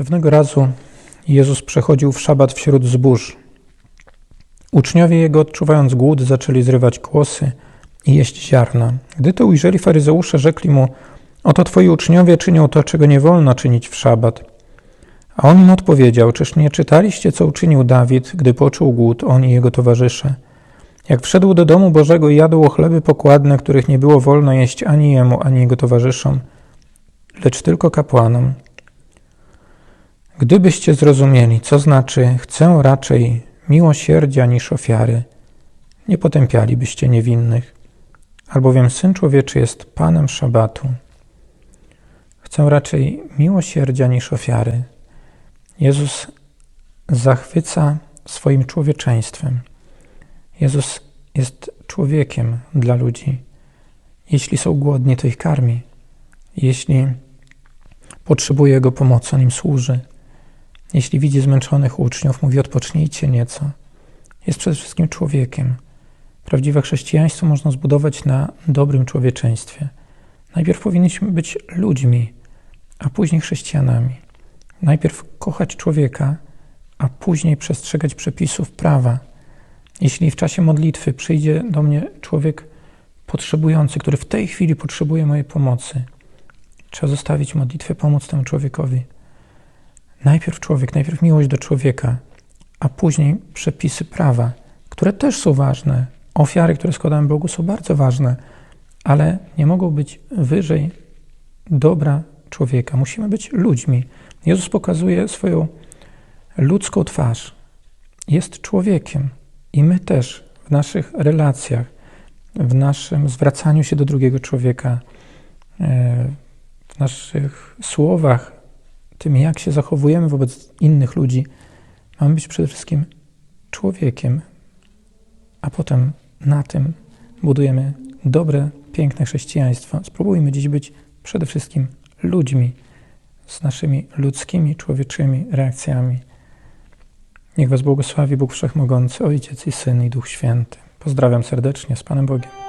Pewnego razu Jezus przechodził w szabat wśród zbóż. Uczniowie Jego, odczuwając głód, zaczęli zrywać kłosy i jeść ziarna. Gdy to ujrzeli faryzeusze, rzekli mu, oto twoi uczniowie czynią to, czego nie wolno czynić w szabat. A on im odpowiedział, czyż nie czytaliście, co uczynił Dawid, gdy poczuł głód, on i jego towarzysze? Jak wszedł do domu Bożego i jadł chleby pokładne, których nie było wolno jeść ani jemu, ani jego towarzyszom, lecz tylko kapłanom. Gdybyście zrozumieli, co znaczy chcę raczej miłosierdzia niż ofiary, nie potępialibyście niewinnych, albowiem Syn Człowieczy jest Panem Szabatu. Chcę raczej miłosierdzia niż ofiary. Jezus zachwyca swoim człowieczeństwem. Jezus jest człowiekiem dla ludzi. Jeśli są głodni, to ich karmi. Jeśli potrzebuje Jego pomocy, on im służy. Jeśli widzi zmęczonych uczniów, mówi: odpocznijcie nieco. Jest przede wszystkim człowiekiem. Prawdziwe chrześcijaństwo można zbudować na dobrym człowieczeństwie. Najpierw powinniśmy być ludźmi, a później chrześcijanami. Najpierw kochać człowieka, a później przestrzegać przepisów prawa. Jeśli w czasie modlitwy przyjdzie do mnie człowiek potrzebujący, który w tej chwili potrzebuje mojej pomocy, trzeba zostawić modlitwę, pomóc temu człowiekowi. Najpierw człowiek, najpierw miłość do człowieka, a później przepisy prawa, które też są ważne. Ofiary, które składamy Bogu, są bardzo ważne, ale nie mogą być wyżej dobra człowieka. Musimy być ludźmi. Jezus pokazuje swoją ludzką twarz. Jest człowiekiem i my też w naszych relacjach, w naszym zwracaniu się do drugiego człowieka, e, w naszych słowach, tym jak się zachowujemy wobec innych ludzi, mamy być przede wszystkim człowiekiem, a potem na tym budujemy dobre, piękne chrześcijaństwo. Spróbujmy dziś być przede wszystkim ludźmi z naszymi ludzkimi, człowieczymi reakcjami. Niech Was błogosławi Bóg Wszechmogący, Ojciec i Syn i Duch Święty. Pozdrawiam serdecznie z Panem Bogiem.